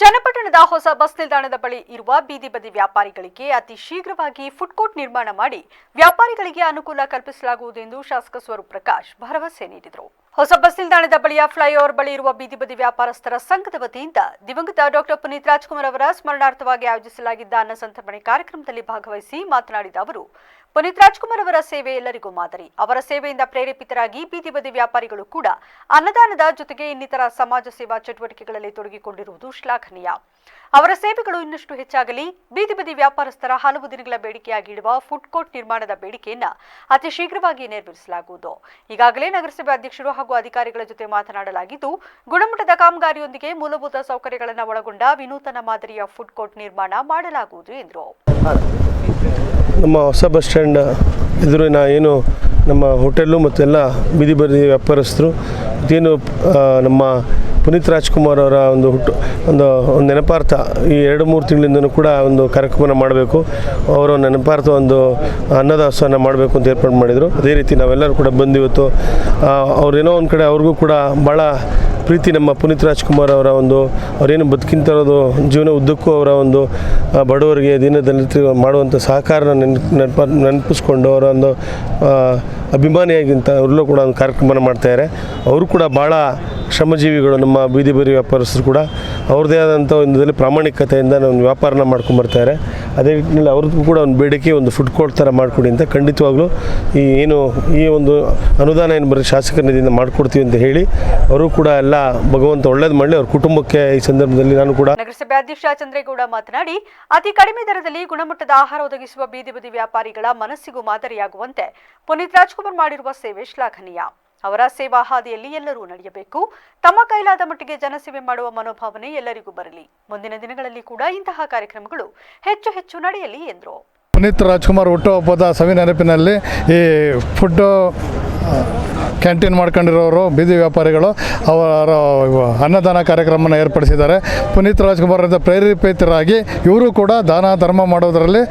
ಚನ್ನಪಟ್ಟಣದ ಹೊಸ ಬಸ್ ನಿಲ್ದಾಣದ ಬಳಿ ಇರುವ ಬೀದಿ ಬದಿ ವ್ಯಾಪಾರಿಗಳಿಗೆ ಅತಿ ಶೀಘ್ರವಾಗಿ ಫುಡ್ ಕೋರ್ಟ್ ನಿರ್ಮಾಣ ಮಾಡಿ ವ್ಯಾಪಾರಿಗಳಿಗೆ ಅನುಕೂಲ ಕಲ್ಪಿಸಲಾಗುವುದು ಎಂದು ಶಾಸಕ ಸ್ವರೂಪ್ ಪ್ರಕಾಶ್ ಭರವಸೆ ನೀಡಿದರು. ಹೊಸ ಬಸ್ ನಿಲ್ದಾಣದ ಬಳಿಯ ಫ್ಲೈಓವರ್ ಬಳಿ ಇರುವ ಬೀದಿ ಬದಿ ವ್ಯಾಪಾರಸ್ಥರ ಸಂಘದ ವತಿಯಿಂದ ದಿವಂಗತ ಡಾಕ್ಟರ್ ಪುನೀತ್ ರಾಜ್ಕುಮಾರ್ ಅವರ ಸ್ಮರಣಾರ್ಥವಾಗಿ ಆಯೋಜಿಸಲಾಗಿದ್ದ ಅನ್ನ ಸಂತರ್ಪಣೆ ಕಾರ್ಯಕ್ರಮದಲ್ಲಿ ಭಾಗವಹಿಸಿ ಮಾತನಾಡಿದ ಅವರು, ಪುನೀತ್ ರಾಜ್ಕುಮಾರ್ ಅವರ ಸೇವೆ ಎಲ್ಲರಿಗೂ ಮಾದರಿ. ಅವರ ಸೇವೆಯಿಂದ ಪ್ರೇರೇಪಿತರಾಗಿ ಬೀದಿ ಬದಿ ವ್ಯಾಪಾರಿಗಳು ಕೂಡ ಅನ್ನದಾನದ ಜೊತೆಗೆ ಇನ್ನಿತರ ಸಮಾಜ ಸೇವಾ ಚಟುವಟಿಕೆಗಳಲ್ಲಿ ತೊಡಗಿಕೊಂಡಿರುವುದು ಶ್ಲಾಘನೀಯ. ಅವರ ಸೇವೆಗಳು ಇನ್ನಷ್ಟು ಹೆಚ್ಚಾಗಲಿ, ಬೀದಿ ಬದಿ ವ್ಯಾಪಾರಸ್ಥರ ಹಲವು ದಿನಗಳ ಬೇಡಿಕೆಯಾಗಿರುವ ಫುಡ್ ಕೋರ್ಟ್ ನಿರ್ಮಾಣದ ಬೇಡಿಕೆಯನ್ನ ಅತಿ ಶೀಘ್ರವಾಗಿ ನೆರವೇರಿಸಲಾಗುವುದು. ಈಗಾಗಲೇ ನಗರಸಭೆ ಅಧ್ಯಕ್ಷರು ಹಾಗೂ ಅಧಿಕಾರಿಗಳ ಜೊತೆ ಮಾತನಾಡಲಾಗಿದ್ದು, ಗುಣಮಟ್ಟದ ಕಾಮಗಾರಿಯೊಂದಿಗೆ ಮೂಲಭೂತ ಸೌಕರ್ಯಗಳನ್ನು ಒಳಗೊಂಡ ವಿನೂತನ ಮಾದರಿಯ ಫುಡ್ ಕೋರ್ಟ್ ನಿರ್ಮಾಣ ಮಾಡಲಾಗುವುದು ಎಂದರು. ನಮ್ಮ ಹೊಸ ಬಸ್ ಸ್ಟ್ಯಾಂಡ್ ಎದುರಿನ ಏನು ನಮ್ಮ ಹೋಟೆಲ್ಲು ಮತ್ತು ಎಲ್ಲ ಬೀದಿ ಬದಿ ವ್ಯಾಪಾರಸ್ಥರು, ಇದೇನು ನಮ್ಮ ಪುನೀತ್ ರಾಜ್ಕುಮಾರ್ ಅವರ ಒಂದು ಹುಟ್ಟು, ಒಂದು ಒಂದು ನೆನಪಾರ್ಥ ಈ ಎರಡು ಮೂರು ತಿಂಗಳಿಂದನೂ ಕೂಡ ಒಂದು ಕಾರ್ಯಕ್ರಮನ ಮಾಡಬೇಕು. ಅವರ ನೆನಪಾರ್ಥ ಒಂದು ಅನ್ನದಾಸನ ಮಾಡಬೇಕು ಅಂತ ಏರ್ಪಾಡು ಮಾಡಿದರು. ಅದೇ ರೀತಿ ನಾವೆಲ್ಲರೂ ಕೂಡ ಬಂದಿವತ್ತು ಅವ್ರೇನೋ ಒಂದು ಕಡೆ ಅವ್ರಿಗೂ ಕೂಡ ಭಾಳ ಪ್ರೀತಿ ನಮ್ಮ ಪುನೀತ್ ರಾಜ್ಕುಮಾರ್ ಅವರ ಒಂದು, ಅವರೇನು ಬದುಕಿಂತ ಇರೋದು, ಜೀವನ ಉದ್ದಕ್ಕೂ ಅವರ ಒಂದು ಬಡವರಿಗೆ ದೀನದಲಿತ ಮಾಡುವಂಥ ಸಹಕಾರನ ನೆನಪ, ನೆನಪಿಸ್ಕೊಂಡು ಅವರ ಒಂದು ಅವರೆಲ್ಲೂ ಕೂಡ ಒಂದು ಕಾರ್ಯಕ್ರಮನ ಮಾಡ್ತಾಯಿದ್ದಾರೆ ಅವರು ಕೂಡ ಭಾಳ ಶ್ರಮಜೀವಿಗಳು, ನಮ್ಮ ಬೀದಿ ಬರಿ ವ್ಯಾಪಾರಸ್ಥರು ಕೂಡ. ಅವ್ರದ್ದೇ ಆದಂಥ ಒಂದು ಪ್ರಾಮಾಣಿಕತೆಯಿಂದ ಒಂದು ವ್ಯಾಪಾರನ ಮಾಡ್ಕೊಂಬರ್ತಾರೆ ಅದೇ ನಿಟ್ಟಿನಲ್ಲಿ ಅವ್ರಿಗೂ ಕೂಡ ಒಂದು ಬೇಡಿಕೆ, ಒಂದು ಫುಡ್ ಕೋರ್ಟ್ ಥರ ಮಾಡಿಕೊಡಿ ಅಂತ ಖಂಡಿತವಾಗ್ಲೂ ಈ ಏನು, ಈ ಒಂದು ಅನುದಾನ ಏನು ಬರೀ ಶಾಸಕರ ನಿಧಿಯಿಂದ ಮಾಡಿಕೊಡ್ತೀವಿ ಅಂತ ಹೇಳಿ ಅವರು ಕೂಡ ಎಲ್ಲ ಭಗವಂತ ಒಳ್ಳೇದು ಮಾಡಲಿ. ಅವ್ರ ಕುಟುಂಬಕ್ಕೆ ಈ ಸಂದರ್ಭದಲ್ಲಿ ನಾನು ಕೂಡ ನಗರಸಭೆ ಅಧ್ಯಕ್ಷ ಚಂದ್ರೇಗೌಡ ಮಾತನಾಡಿ, ಅತಿ ಕಡಿಮೆ ದರದಲ್ಲಿ ಗುಣಮಟ್ಟದ ಆಹಾರ ಒದಗಿಸುವ ಬೀದಿ ಬದಿ ವ್ಯಾಪಾರಿಗಳ ಮನಸ್ಸಿಗೂ ಮಾದರಿಯಾಗುವಂತೆ ಪುನೀತ್ ರಾಜ್ಕುಮಾರ್ ಮಾಡಿರುವ ಸೇವೆ ಶ್ಲಾಘನೀಯ. ಅವರ ಸೇವಾ ಹಾದಿಯಲ್ಲಿ ಎಲ್ಲರೂ ನಡೆಯಬೇಕು. ತಮ್ಮ ಕೈಲಾದ ಮಟ್ಟಿಗೆ ಜನಸೇವೆ ಮಾಡುವ ಮನೋಭಾವನೆ ಎಲ್ಲರಿಗೂ ಬರಲಿ. ಮುಂದಿನ ದಿನಗಳಲ್ಲಿ ಕೂಡ ಇಂತಹ ಕಾರ್ಯಕ್ರಮಗಳು ಹೆಚ್ಚು ಹೆಚ್ಚು ನಡೆಯಲಿ ಎಂದರು. ಪುನೀತ್ ರಾಜ್ಕುಮಾರ್ ಹುಟ್ಟುಹಬ್ಬದ ಸವಿ ನೆನಪಿನಲ್ಲಿ ಈ ಫುಡ್ಡು ಕ್ಯಾಂಟೀನ್ ಮಾಡ್ಕೊಂಡಿರೋರು, ಬೀದಿ ವ್ಯಾಪಾರಿಗಳು, ಅವರ ಅನ್ನದಾನ ಕಾರ್ಯಕ್ರಮವನ್ನು ಏರ್ಪಡಿಸಿದ್ದಾರೆ. ಪುನೀತ್ ರಾಜ್ಕುಮಾರ್ ಅಂತ ಪ್ರೇರೇಪಿತರಾಗಿ ಇವರು ಕೂಡ ದಾನ, ಧರ್ಮ ಮಾಡೋದರಲ್ಲಿ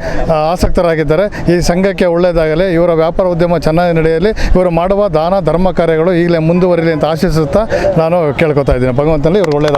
ಆಸಕ್ತರಾಗಿದ್ದಾರೆ. ಈ ಸಂಘಕ್ಕೆ ಒಳ್ಳೆಯದಾಗಲಿ ಇವರ ವ್ಯಾಪಾರ ಉದ್ಯಮ ಚೆನ್ನಾಗಿ ನಡೆಯಲಿ, ಇವರು ಮಾಡುವ ದಾನ, ಧರ್ಮ ಕಾರ್ಯಗಳು ಈಗಲೇ ಮುಂದುವರಿಲಿ ಅಂತ ಆಶಿಸುತ್ತಾ ನಾನು ಕೇಳ್ಕೊತಾ ಇದ್ದೀನಿ. ಭಗವಂತನಲ್ಲಿ ಇವರು ಒಳ್ಳೆಯದಾಗಲಿ